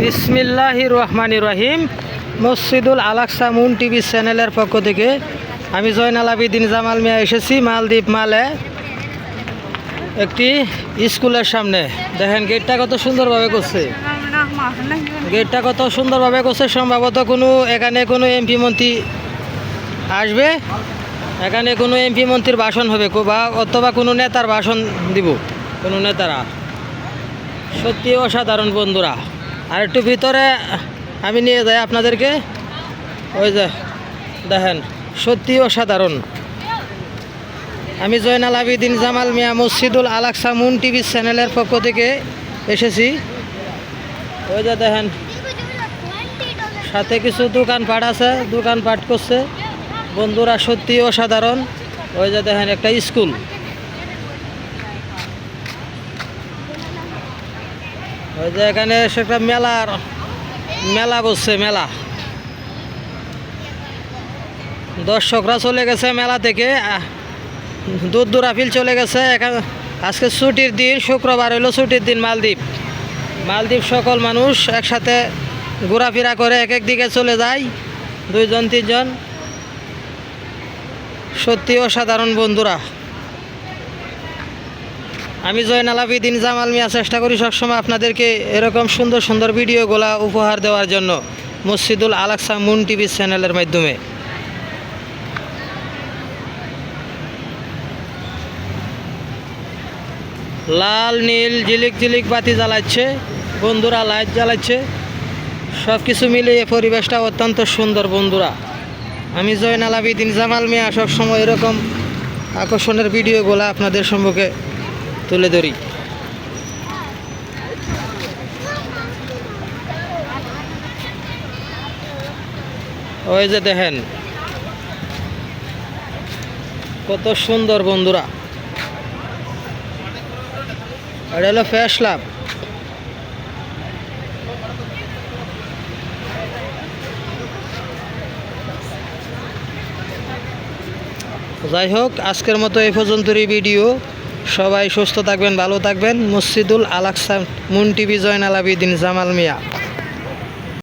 বিসমিল্লাহি রহমানি রহিম। মসজিদুল Al-Aqsa moon TV চ্যানেলের পক্ষ থেকে আমি জয়নাল আবিদিন জামাল মিয়া এসেছি, মালদ্বীপ মালে। একটি স্কুলের সামনে। দেখেন, গেটটা কত সুন্দরভাবে করছে। গেটটা কত সুন্দরভাবে করছে। সম্ভবত কোনো, এখানে কোনো এমপি মন্ত্রী আসবে। এখানে কোনো এমপি মন্ত্রীর ভাষণ হবে বা অথবা কোনো নেতার ভাষণ দিব, কোনো নেতারা। সত্যি অসাধারণ বন্ধুরা। আর একটু ভিতরে আমি নিয়ে যাই আপনাদেরকে। ওই যে, দেখেন, সত্যি অসাধারণ। আমি জয়নাল আবিদিন জামাল মিয়া মসজিদুল আলাকসা মুন টিভি চ্যানেলের পক্ষ থেকে এসেছি। ওই যে, দেখেন, সাথে কিছু দোকানপাট আছে, দোকানপাট করছে। বন্ধুরা সত্যি অসাধারণ। ওই যে, দেখেন, একটা স্কুল। ওই যে এখানে একটা মেলার মেলা বসছে, মেলা। দর্শকরা চলে গেছে মেলা থেকে। দূর দূরাফিল চলে গেছে। এখানে আজকে ছুটির দিন, শুক্রবার হলো ছুটির দিন মালদ্বীপ। মালদ্বীপ সকল মানুষ একসাথে ঘোরাফেরা করে এক এক দিকে চলে যায়, দুইজন, তিনজন। সত্যি অসাধারণ বন্ধুরা। আমি জয়নাল আবিদিন জামাল মিয়া, চেষ্টা করি সবসময় আপনাদেরকে এরকম সুন্দর সুন্দর ভিডিওগুলা উপহার দেওয়ার জন্য মসজিদুল আলাকসা মুন টিভি চ্যানেলের মাধ্যমে। লাল, নীল, ঝিলিক ঝিলিক বাতি জ্বালাচ্ছে, বন্ধুরা লাইট জ্বালাচ্ছে সব কিছু মিলিয়ে পরিবেশটা অত্যন্ত সুন্দর বন্ধুরা। আমি জয়নাল আবিদিন জামাল মিয়া, সবসময় এরকম আকর্ষণের ভিডিওগুলো আপনাদের সম্মুখে তুলে ধরি। ওই যে দেখেন, কত সুন্দর বন্ধুরা। এটা হলো ফ্যাশ লাভ যাই হোক, আজকের মতো এই পর্যন্তই ভিডিও সবাই সুস্থ থাকবেন ভালো থাকবেন। মসজিদুল আলাকসা মুন্টি টিভি জয়নাল আবিদিন জামাল মিয়া।